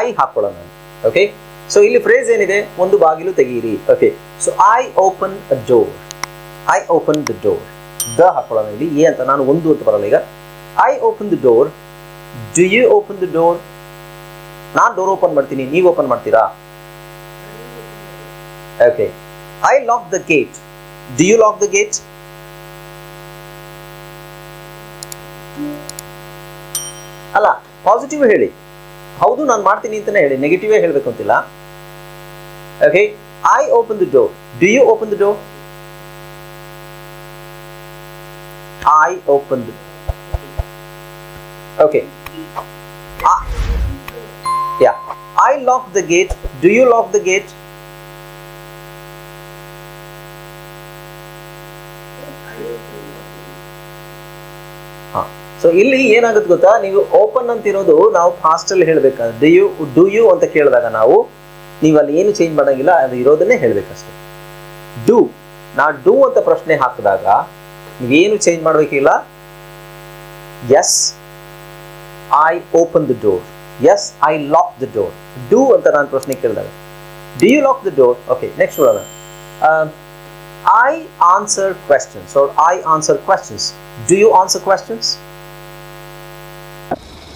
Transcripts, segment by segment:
I ಹಾಕೊಳ್ಳೋಣ. Okay so ಇಲ್ಲಿ phrase ಏನಿದೆ? ಒಂದು ಬಾಗಿಲು ತೆಗೀರಿ. Okay so I open a door I open the door the ಹಾಕೊಳ್ಳೋಣ ಇಲ್ಲಿ. ಎ ಅಂತ ನಾನು ಒಂದು ಅಂತ ಬರಲ್ಲ ಈಗ. I open the door do you open the door ನಾನು ಡೋರ್ ಓಪನ್ ಮಾಡ್ತೀನಿ. ನೀವು ಓಪನ್ ಮಾಡ್ತೀರಾ? Okay I lock the gate do you lock the gate ಅಲ್ಲ ಪಾಸಿಟಿವ್ ಹೇಳಿ. ಹೌದು, ನಾನು ಮಾಡ್ತೀನಿ ಅಂತಾನೆ ಹೇಳಿ. ನೆಗೆಟಿವೇ ಹೇಳಬೇಕು ಅಂತಿಲ್ಲ. Okay I open the door do you open the door I open okay yeah I lock the gate do you lock the gate so ಇಲ್ಲಿ ಏನಾಗುತ್ತೆ ಗೊತ್ತಾ? ನೀವು ಓಪನ್ ಅಂತ ಇರೋದು ನಾವು ಫಾಸ್ಟಲ್ಲಿ ಹೇಳ್ಬೇಕಾದ್ರೆ ಡಿ ಯು ಡು ಯು ಅಂತ ಕೇಳಿದಾಗ ನಾವು, ನೀವು ಅಲ್ಲಿ ಏನು ಚೇಂಜ್ ಮಾಡಂಗಿಲ್ಲ, ಅದು ಇರೋದನ್ನೇ ಹೇಳ್ಬೇಕಷ್ಟೇ. ಡು ನಾ ಡು ಅಂತ ಪ್ರಶ್ನೆ ಹಾಕಿದಾಗ ನೀವೇನು ಚೇಂಜ್ ಮಾಡಬೇಕಿಲ್ಲ? Yes I open the door yes I lock the door do ಅಂತ ನಾನು ಪ್ರಶ್ನೆ ಕೇಳಿದಾಗ. Do you lock the door okay next ನೋಡೋಣ. I answer questions I answer questions do you answer questions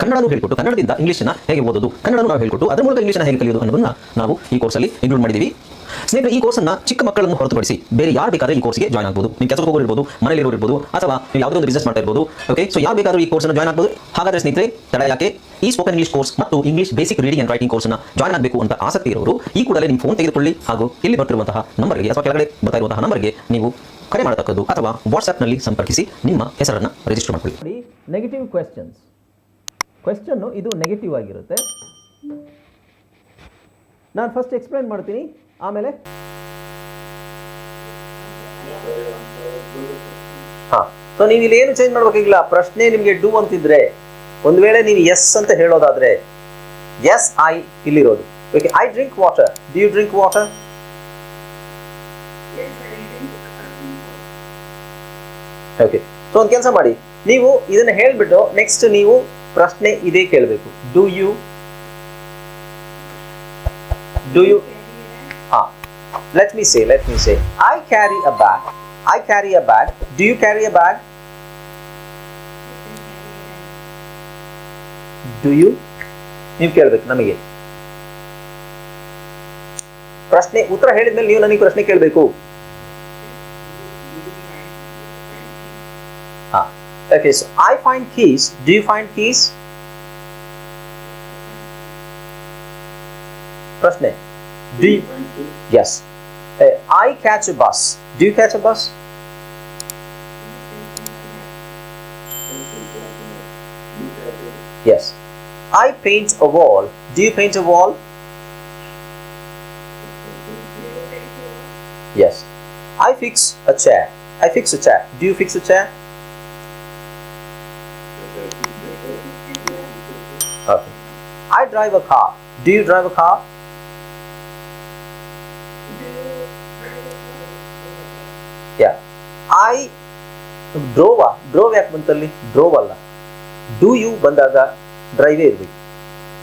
ಕನ್ನಡನೂ ಹೇಳ್ಕೊಟ್ಟು ಕನ್ನಡದಿಂದ ಇಂಗ್ಲೀಷನ್ನ ಹೇಗೆ ಓದೋದು ಕನ್ನಡನೂ ನಾವು ಹೇಳ್ಕೊಟ್ಟು ಅದರ ಮೂಲಕ ಇಂಗ್ಲೀಷನ್ನ ಹೇಗೆ ಕಲಿಯೋದು ಅನ್ನೋದನ್ನ ನಾವು ಈ ಕೋರ್ಸಲ್ಲಿ ಇನ್ಕ್ಲೂಡ್ ಮಾಡಿದ್ದೀವಿ ಸ್ನೇಹಿತರೆ, ಈ ಕೋರ್ಸನ್ನ ಚಿಕ್ಕ ಮಕ್ಕಳನ್ನು ಹೊರತುಪಡಿಸಿ ಬೇರೆ ಯಾರು ಬೇಕಾದ್ರೆ ಈ ಕೋರ್ಸ್ಗೆ ಜಾಯ್ನ್ ಆಗ್ಬೋದು. ನೀವು ಕೆಲಸ ಹೋಗಿರ್ಬೋದು ಮನೇಲಿ ಇರ್ಬೋದು, ಅಥವಾ ನೀವು ಯಾವುದೋ ಒಂದು ಬಿಸ್ನೆಸ್ ಮಾಡ್ತಾ ಇರ್ಬೋದು. ಓಕೆ ಸೊ ಯಾರು ಬೇಕಾದ್ರೂ ಈ ಕೋರ್ಸ್ನ ಜಾಯ್ನ್ ಆಗ್ಬೋದು. ಹಾಗಾದ್ರೆ ಸ್ನೇಹಿತರೆ, ತಡ ಯಾಕೆ? ಈ ಸ್ಪೋಕನ್ ಇಂಗ್ಲೀಷ್ ಕೋರ್ಸ್ ಮತ್ತು English basic reading and writing ಕೋರ್ಸ್ನ ಜಾಯ್ನ್ ಆಗಬೇಕು ಅಂತ ಆಸಕ್ತಿ ಇರೋರು, ಈ ಕೂಡಲೇ ನಿಮ್ಮ ಫೋನ್ ತೆಗೆದುಕೊಳ್ಳಿ ಹಾಗೂ ಇಲ್ಲಿ ಬರ್ತಿರುವಂತಹ ನಂಬರ್ಗೆ ಅಥವಾ ಕೆಳಗಡೆ ಬರ್ತಾ ಇರುವಂತಹ ನಂಬರ್ಗೆ ನೀವು ಕರೆ ಮಾಡತಕ್ಕದ್ದು ಅಥವಾ ವಾಟ್ಸ್ಆ್ಯಪ್ನಲ್ಲಿ ಸಂಪರ್ಕಿಸಿ ನಿಮ್ಮ ಹೆಸರನ್ನು ರಿಜಿಸ್ಟರ್ ಮಾಡಿಕೊಳ್ಳಿ. ನೆಗೆಟಿವ್ ಕ್ವೆಶ್ಚನ್ಸ್ ಕ್ವೆಶ್ಚನ್ನು ಇದು ನೆಗೆಟಿವ್ ಆಗಿರುತ್ತೆ. ನಾನು ಫಸ್ಟ್ ಎಕ್ಸ್ಪ್ಲೈನ್ ಮಾಡ್ತೀನಿ. ಆಮೇಲೆ ಹಾ ಸೊ ನೀವು ಇಲ್ಲಿ ಏನು ಚೇಂಜ್ ಮಾಡ್ಬೇಕಾಗಿಲ್ಲ ಪ್ರಶ್ನೆ ನಿಮಗೆ ಡೂ ಅಂತಿದ್ರೆ, ಒಂದು ವೇಳೆ ನೀವು ಎಸ್ ಅಂತ ಹೇಳೋದಾದ್ರೆ ಎಸ್ ಐ ಇಲ್ಲಿರೋದು. Okay I drink water do you drink water okay so ಒಂದು ಕೆಲಸ ಮಾಡಿ. ನೀವು ಇದನ್ನ ಹೇಳ್ಬಿಟ್ಟು ನೆಕ್ಸ್ಟ್ ನೀವು ಪ್ರಶ್ನೆ ಇದೇ ಕೇಳಬೇಕು. ಡು ಯು ಡು ಯು ಹಾ let me say let me say I carry a bag I carry a bag do you carry a bag do you ನೀವು ಕೇಳ್ಬೇಕು ನಮಗೆ. ಪ್ರಶ್ನೆ, ಉತ್ತರ ಹೇಳಿದ್ಮೇಲೆ ನೀವು ನನಗೆ ಪ್ರಶ್ನೆ ಕೇಳಬೇಕು. Okay, so I find keys. Do you find keys? Prashne. Do, do you? you yes. Uh, I catch a bus. Do you catch a bus? Yes. I paint a wall. Do you paint a wall? Yes. I fix a chair. I fix a chair. Do you fix a chair? I drive a car. Do you drive a car? Yeah. I drove drove ಯಾಕೆ ಬಂತಲ್ಲಿ? Drove ಅಲ್ಲ. Do you ಬಂದಾಗ ಡ್ರೈವೇ ಇರಬೇಕು.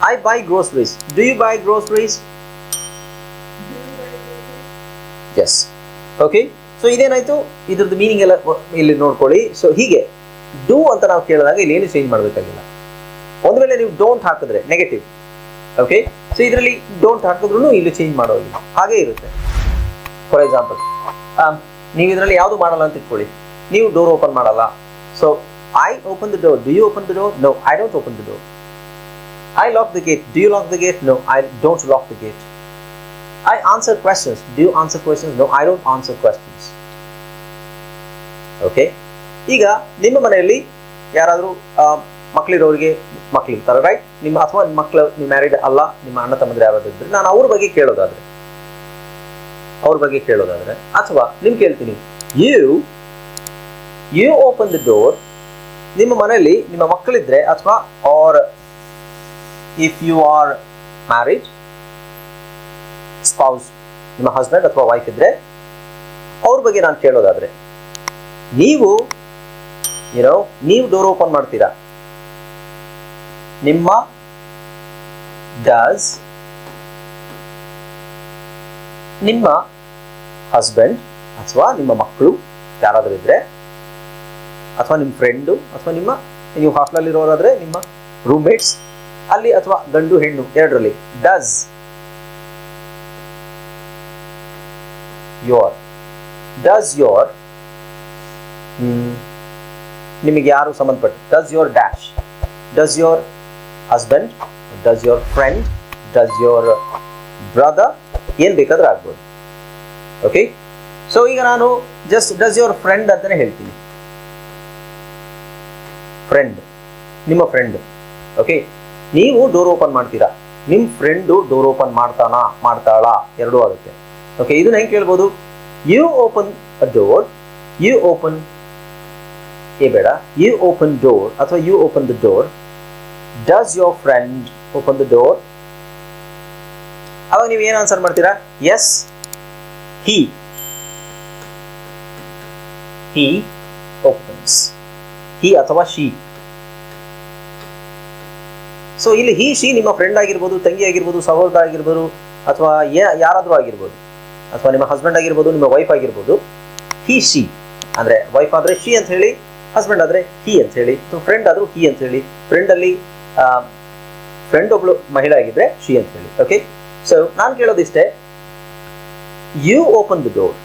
I buy groceries do you buy groceries yes okay so ಇದೇನಾಯ್ತು? ಇದ್ರದ್ದು meaning ಎಲ್ಲ ಇಲ್ಲಿ ನೋಡ್ಕೊಳ್ಳಿ. So ಹೀಗೆ. ಡೂ ಅಂತ ನಾವು ಕೇಳಿದಾಗ ಇಲ್ಲಿ ಏನು ಚೇಂಜ್ ಮಾಡಬೇಕಾಗಿಲ್ಲ. ಒಂದು ವೇಳೆ ನೀವು ಡೋಂಟ್ ಹಾಕಿದ್ರೆ ನೆಗೆಟಿವ್ ಓಕೆ ಸೊ ಇದರಲ್ಲಿ ಡೋಂಟ್ ಹಾಕಿದ್ರು ಇಲ್ಲಿ ಚೇಂಜ್ ಮಾಡೋದಿಲ್ಲ ಹಾಗೆ. ಇರುತ್ತೆ. ಫಾರ್ ಎಕ್ಸಾಂಪಲ್ ನೀವು ಇದರಲ್ಲಿ ಯಾವುದು ಮಾಡಲ್ಲ ಅಂತ ಇಟ್ಕೊಳ್ಳಿ. ನೀವು ಡೋರ್ ಓಪನ್ ಮಾಡಲ್ಲ. So I open the door do you open the door no I don't open the door I lock the gate do you lock the gate no I don't lock the gate I answer questions do you answer questions no I don't answer questions okay ಈಗ ನಿಮ್ಮ ಮನೆಯಲ್ಲಿ ಯಾರಾದರೂ ಮಕ್ಕಳಿರೋರಿಗೆ ಮಕ್ಕಳಿರ್ತಾರೆ right ನಿಮ್ಮ ಅಥವಾ ನಿಮ್ಮ ಮಕ್ಕಳು ನೀವು married ಅಲ್ಲ, ನಿಮ್ಮ ಅಣ್ಣ ತಮ್ಮದ್ರೆ ಯಾರಾದ್ರು ಇದ್ರೆ ನಾನು ಅವ್ರ ಬಗ್ಗೆ ಕೇಳೋದಾದ್ರೆ, ಅವ್ರ ಬಗ್ಗೆ ಕೇಳೋದಾದ್ರೆ, ಅಥವಾ ನಿಮ್ಗೆ ಕೇಳ್ತೀನಿ you you open the door ನಿಮ್ಮ ಮನೆಯಲ್ಲಿ ನಿಮ್ಮ ಮಕ್ಕಳಿದ್ರೆ ಅಥವಾ or if you are marriage spouse ನಿಮ್ಮ ಹಸ್ಬೆಂಡ್ ಅಥವಾ ವೈಫ್ ಇದ್ರೆ, ಅವ್ರ ಬಗ್ಗೆ ನಾನು ಕೇಳೋದಾದ್ರೆ, ನೀವು ಏನೋ ನೀವು ಡೋರ್ ಓಪನ್ ಮಾಡ್ತೀರಾ? ನಿಮ್ಮ ಡಸ್ ನಿಮ್ಮ ಹಸ್ಬೆಂಡ್ ಅಥವಾ ನಿಮ್ಮ ಮಕ್ಕಳು ಯಾರಾದರೂ ಇದ್ರೆ, ಅಥವಾ ನಿಮ್ಮ ಫ್ರೆಂಡು ಅಥವಾ ನಿಮ್ಮ, ನೀವು ಹಾಸ್ಟೆಲಲ್ಲಿ ಇರೋರಾದ್ರೆ ನಿಮ್ಮ ರೂಮ್ಮೇಟ್ಸ್ ಅಲ್ಲಿ ಅಥವಾ ಗಂಡು ಹೆಣ್ಣು ಎರಡರಲ್ಲಿ ಡಸ್ ಯೋರ್ ಡಸ್ ಯೋರ್ ನಿಮಗೆ ಯಾರು ಸಂಬಂಧಪಟ್ಟು does your dash does your husband does your friend does your brother ಏನ್ ಬೇಕಾದ್ರೂ ಆಗ್ಬೋದು. ಓಕೆ ಸೊ ಈಗ ನಾನು ಜಸ್ಟ್ ಡಸ್ ಯೋರ್ ಫ್ರೆಂಡ್ ಅಂತಾನೆ ಹೇಳ್ತೀನಿ. ಫ್ರೆಂಡ್ ನಿಮ್ಮ ಫ್ರೆಂಡ್ ಓಕೆ ನೀವು ಡೋರ್ ಓಪನ್ ಮಾಡ್ತೀರಾ? ನಿಮ್ಮ ಫ್ರೆಂಡು ಡೋರ್ ಓಪನ್ ಮಾಡ್ತಾನಾ? ಮಾಡ್ತಾಳಾ? ಎರಡೂ ಆಗುತ್ತೆ. ಓಕೆ ಇದನ್ನ ಹೆಂಗೆ ಕೇಳ್ಬೋದು? You open a door you open a ಬೇಡ. ಯು ಓಪನ್ ಡೋರ್ ಅಥವಾ you open the door does your friend open the door ಅವಾಗ ನೀವು ಏನು ಆನ್ಸರ್ ಮಾಡ್ತೀರಾ? ಎಸ್ ಹಿ ಹಿ ಓಪನ್ಸ್ ಹಿ ಅಥವಾ ಶಿ ಸೊ ಇಲ್ಲಿ ಹಿ ಶಿ ನಿಮ್ಮ ಫ್ರೆಂಡ್ ಆಗಿರ್ಬೋದು ತಂಗಿ ಆಗಿರ್ಬೋದು ಸಹೋದರ ಆಗಿರ್ಬೋದು ಅಥವಾ ಯಾರಾದರೂ ಯಾರಾದ್ರೂ ಆಗಿರ್ಬೋದು ಅಥವಾ ನಿಮ್ಮ ಹಸ್ಬೆಂಡ್ ಆಗಿರ್ಬೋದು ನಿಮ್ಮ ವೈಫ್ ಆಗಿರ್ಬೋದು ಹಿ ಶಿ ಅಂದ್ರೆ ವೈಫ್ ಆದ್ರೆ ಶಿ ಅಂತ ಹೇಳಿ ಹಸ್ಬೆಂಡ್ ಆದ್ರೆ ಹಿ ಅಂತ ಹೇಳಿ ಫ್ರೆಂಡ್ ಆದ್ರೂ ಹಿ ಅಂತ ಹೇಳಿ ಫ್ರೆಂಡ್ ಅಲ್ಲಿ ಫ್ರೆಂಡ್ ಒಬ್ಳು ಮಹಿಳೆ ಆಗಿದ್ರೆ ಶಿ ಅಂತ ಹೇಳಿ ಓಕೆ ಸೊ ನಾನು ಕೇಳೋದಿಷ್ಟೇ ಯು ಓಪನ್ ದ ಡೋರ್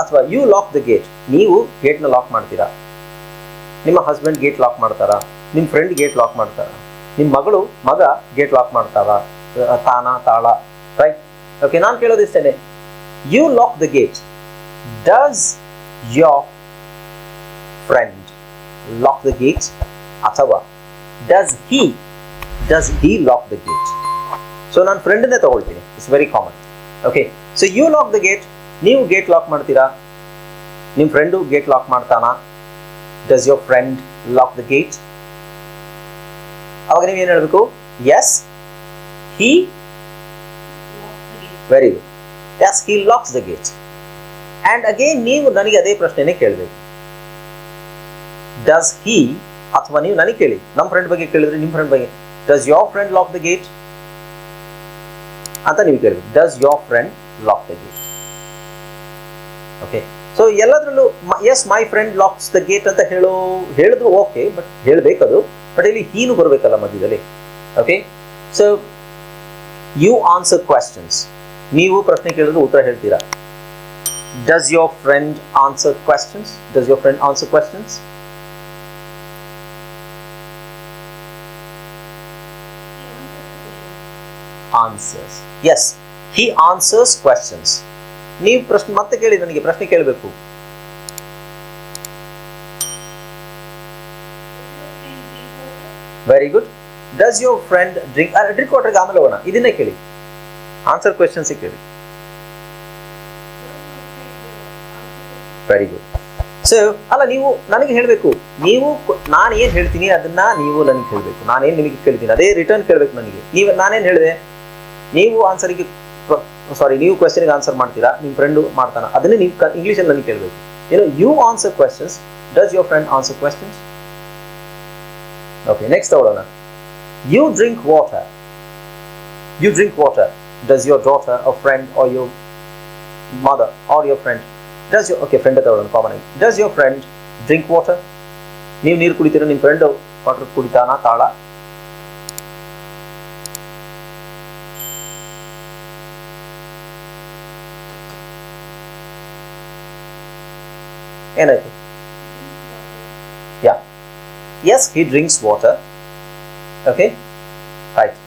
ಅಥವಾ ಯು ಲಾಕ್ ದ ಗೇಟ್ ನೀವು ಗೇಟ್ನ ಲಾಕ್ ಮಾಡ್ತೀರಾ? ನಿಮ್ಮ ಹಸ್ಬೆಂಡ್ ಗೇಟ್ ಲಾಕ್ ಮಾಡ್ತಾರಾ? ನಿಮ್ಮ ಫ್ರೆಂಡ್ ಗೇಟ್ ಲಾಕ್ ಮಾಡ್ತಾರಾ? ನಿಮ್ಮ ಮಗಳು, ಮಗ ಗೇಟ್ ಲಾಕ್ ಮಾಡ್ತಾರಾ? ತಾನ, ತಾಳ ರೈಟ್ ಓಕೆ ನಾನು ಕೇಳೋದಿಷ್ಟೇನೆ you lock the gate does your friend lock the gate ಅಥವಾ does he does he lock the gate so ನಾನು ಫ್ರೆಂಡನ್ನೇ ತಗೊಳ್ತೀನಿ. It's very common okay so you lock the gate ನೀವು gate lock ಮಾಡ್ತೀರಾ? ನಿಮ್ಮ friend gate lock ಮಾಡ್ತಾನಾ? Does your friend lock the gate ಅವಾಗ ನೀವು ಏನು ಹೇಳಬೇಕು? Yes he very good yes he locks the gate and again ನೀವು ನನಗೆ ಅದೇ ಪ್ರಶ್ನೆನೇ ಕೇಳಬೇಕು. ಡಸ್ ಹಿ ಅಥವಾ ನೀವು ನನಗೆ ಕೇಳಿ, ನಮ್ಮ ಫ್ರೆಂಡ್ ಬಗ್ಗೆ ಕೇಳಿದ್ರೆ ನಿಮ್ಮ ಫ್ರೆಂಡ್ ಬಗ್ಗೆ. Does your friend lock the gate ಅಂತ ನೀವು ಕೇಳಿದ್ರಿ does your friend lock the gate okay so ಎಲ್ಲದರಲ್ಲೂ yes my friend locks the gate ಅಂತ ಹೇಳೋ, ಹೇಳಿದ್ರು ಓಕೆ ಬಟ್ ಹೇಳಬೇಕದು. ಬಟ್ ಇಲ್ಲಿ ಹೀನು ಬರಬೇಕಲ್ಲ ಮಧ್ಯದಲ್ಲಿ. Okay so you answer questions ನೀವು ಪ್ರಶ್ನೆ ಕೇಳಿದ್ರು ಉತ್ತರ ಹೇಳ್ತೀರಾ? Does your friend answer questions does your friend answer questions answers yes he answers questions ನೀವು ಪ್ರಶ್ನೆ, ಮತ್ತೆ ಕೇಳಿ, ನನಗೆ ಪ್ರಶ್ನೆ ಕೇಳಬೇಕು. Very good does your friend drink drink ವಾಟರ್ಗೆ ಆಮೇಲೆ ಹೋಗೋಣ. ಇದನ್ನೇ ಕೇಳಿ. ಆನ್ಸರ್ ಕ್ವೆಶನ್ಸ್ ಕೇಳಿ. ವೆರಿ ಗುಡ್ ಸೊ ಅಲ್ಲ, ನೀವು, ನನಗೆ ಹೇಳಬೇಕು. ನೀವು ನಾನು ಏನು ಹೇಳ್ತೀನಿ, ಅದನ್ನ ನೀವು ನನಗೆ ಹೇಳಬೇಕು ನಾನೇನು ನಿಮಗೆ ಕೇಳ್ತೀನಿ, ಅದೇ ರಿಟರ್ನ್ ಕೇಳಬೇಕು ನನಗೆ. ನೀವು, ನಾನೇನು ಹೇಳಿದೆ? ನೀವು ಆನ್ಸರಿಗೆ ಸಾರಿ ನೀವು ಕ್ವೆಶನ್ಗೆ ಆನ್ಸರ್ ಮಾಡ್ತೀರಾ ನಿಮ್ಮ ಫ್ರೆಂಡು ಮಾಡ್ತಾನ. ಅದನ್ನೇ ನೀವು ಇಂಗ್ಲೀಷಲ್ಲಿ ನನಗೆ ಕೇಳಬೇಕು. ಏನು you answer questions does your friend answer questions okay next ತಗೊಳ್ಳೋಣ. You drink water you drink water does your daughter a friend or your mother or your friend does you okay friend ತಗೊಳ್ಳೋಣ common ಆಗಿ. Does your friend drink water ನೀವು ನೀರು ಕುಡಿತೀರಾ ನಿಮ್ಮ friend water ಕುಡಿತಾನ, ತಾಳ? ಏನಾಯ್ತು yeah yes he drinks water okay right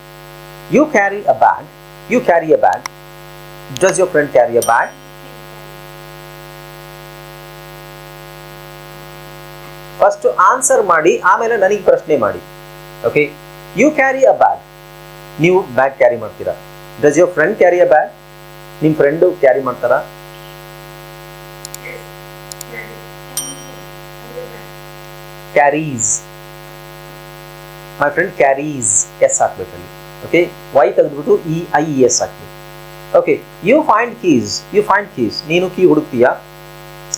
you carry a bag you carry a bag does your friend carry a bag first answer ಮಾಡಿ ಆಮೇಲೆ ನನಗೆ ಪ್ರಶ್ನೆ ಮಾಡಿ okay you carry a bag ನೀವು ಬ್ಯಾಗ್ ಕ್ಯಾರಿ ಮಾಡ್ತೀರಾ does your friend carry a bag ನಿಮ್ಮ friend carry ಮಾಡ್ತಾರಾ carries my friend carries S ಹಾಕ್ಬೇಕಲ್ಲಿ okay Y ತೆಗೆದ್ಬಿಟ್ಟು ಇ ಐ ಎಸ್ ಹಾಕ್ಬೇಕು okay you find keys you find keys ನೀನು key ಹುಡುಕ್ತೀಯಾ?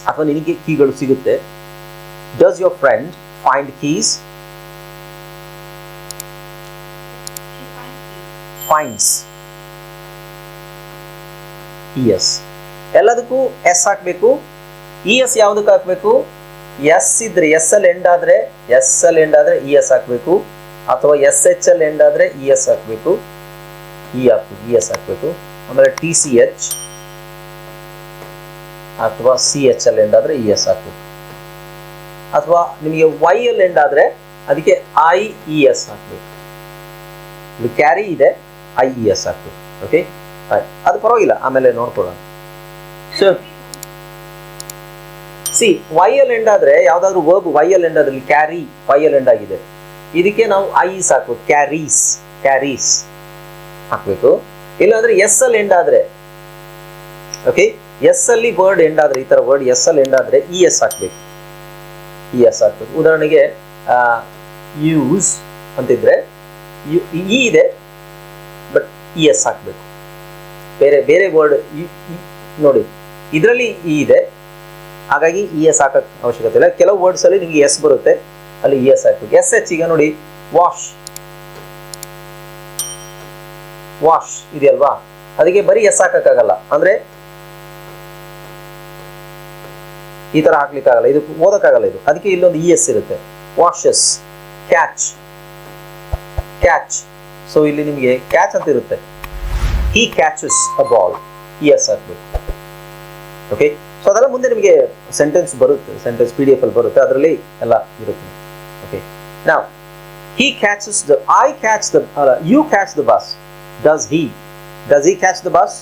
ಅಥವಾ ನಿನಗೆ ಕೀಗಳು ಸಿಗುತ್ತೆ? Does your friend find keys finds E S ಎಲ್ಲದಕ್ಕೂ ಎಸ್ ಹಾಕಬೇಕು. ಇ ಎಸ್ ಯಾವುದಕ್ಕೆ ಹಾಕಬೇಕು? ಎಸ್ ಇದ್ರೆ ಎಸ್ ಎಲ್ ಎಂಡ್ ಆದ್ರೆ ಎಸ್ ಎಲ್ ಎಂಡ್ ಆದ್ರೆ ಇ ಎಸ್ ಹಾಕ್ಬೇಕು. ಅಥವಾ ಎಸ್ ಎಚ್ ಎಲ್ ಎಂಡ್ ಆದ್ರೆ ಇ ಎಸ್ ಹಾಕ್ಬೇಕು. ಇ ಹಾಕ್ಬೇಕು ಇ ಎಸ್ ಹಾಕ್ಬೇಕು. ಆಮೇಲೆ ಟಿ ಸಿ ಎಚ್ ಅಥವಾ ಸಿ ಎಚ್ ಎಲ್ ಎಂಡ್ ಆದ್ರೆ ಇ ಎಸ್ ಹಾಕ್ಬೇಕು. ಅಥವಾ ನಿಮಗೆ ವೈ ಎಲ್ ಎಂಡ್ ಆದ್ರೆ ಅದಕ್ಕೆ ಐ ಇ ಎಸ್ ಹಾಕ್ಬೇಕು. ಇದು ಕ್ಯಾರಿ ಇದೆ ಐ ಇ ಎಸ್ ಹಾಕ್ಬೇಕು. ಓಕೆ ಅದು ಪರವಾಗಿಲ್ಲ. ಆಮೇಲೆ ನೋಡ್ಕೊಳ್ಳೋಣ. So C Y L end ಆದ್ರೆ ಯಾವ್ದಾದ್ರು ವರ್ಬ್ ವೈ ಎಲ್ ಎಂಡ್ ಅದ್ರಲ್ಲಿ ಕ್ಯಾರಿ ವೈ ಎಲ್ ಎಂಡ್ ಆಗಿದೆ. ಇದಕ್ಕೆ ನಾವು ಐ ಸಾಕು ಕ್ಯಾರೀಸ್ ಕ್ಯಾರೀಸ್ ಹಾಕ್ಬೇಕು. ಇಲ್ಲಾಂದ್ರೆ ಎಸ್ ಎಲ್ ಎಂಡ್ ಆದ್ರೆ ಓಕೆ ಎಸ್ ಅಲ್ಲಿ ವರ್ಡ್ ಎಂಡ್ ಆದ್ರೆ, ಈ ತರ ವರ್ಡ್ ಎಸ್ ಅಲ್ಲಿ ಎಂಡ್ ಆದ್ರೆ ಇ ಎಸ್ ಹಾಕ್ಬೇಕು. ಇ ಎಸ್ ಹಾಕ್ಬೇಕು. ಉದಾಹರಣೆಗೆ ಯೂಸ್ ಅಂತಿದ್ರೆ ಇ ಇದೆ ಬಟ್ ಇ ಎಸ್ ಹಾಕ್ಬೇಕು. ಬೇರೆ ಬೇರೆ ವರ್ಡ್ ನೋಡಿ, ಇದರಲ್ಲಿ ಇ ಇದೆ ಹಾಗಾಗಿ ಇ ಎಸ್ ಹಾಕಕ್ ಅವಶ್ಯಕತೆ ಇಲ್ಲ. ಕೆಲವು ವರ್ಡ್ಸ್ ಅಲ್ಲಿ ನಿಮಗೆ ಎಸ್ ಬರುತ್ತೆ. ಅಲ್ಲಿ ಇ ಎಸ್ ಹಾಕ್ಬೇಕು. ಎಸ್ ಎಚ್ ಈಗ ನೋಡಿ ವಾಶ್ ವಾಶ್ ಇದೆಯಲ್ವಾ? ಅದಕ್ಕೆ ಬರೀ ಎಸ್ ಹಾಕಕ್ಕಾಗಲ್ಲ. ಅಂದ್ರೆ ಈ ತರ ಹಾಕ್ಲಿಕ್ಕಾಗಲ್ಲ. ಇದು ಓದಕ್ಕಾಗಲ್ಲ ಇದು. ಅದಕ್ಕೆ ಇಲ್ಲೊಂದು ಇ ಎಸ್ ಇರುತ್ತೆ. ವಾಶಸ್ ಕ್ಯಾಚ್ ಕ್ಯಾಚ್ ಸೊ ಇಲ್ಲಿ ನಿಮಗೆ ಕ್ಯಾಚ್ ಅಂತ ಇರುತ್ತೆ. He catches a ball E S ಹಾಕ್ಬೇಕು. ಓಕೆ ಸೊ ಅದೆಲ್ಲ ಮುಂದೆ ನಿಮಗೆ ಸೆಂಟೆನ್ಸ್ ಬರುತ್ತೆ ಸೆಂಟೆನ್ಸ್ ಪಿ ಡಿ ಎಫ್ ಅಲ್ಲಿ ಬರುತ್ತೆ, ಅದರಲ್ಲಿ ಎಲ್ಲ ಇರುತ್ತೆ. ಓಕೆ ನಾವು he catch the I catch the you catch the bus does he does he catch the bus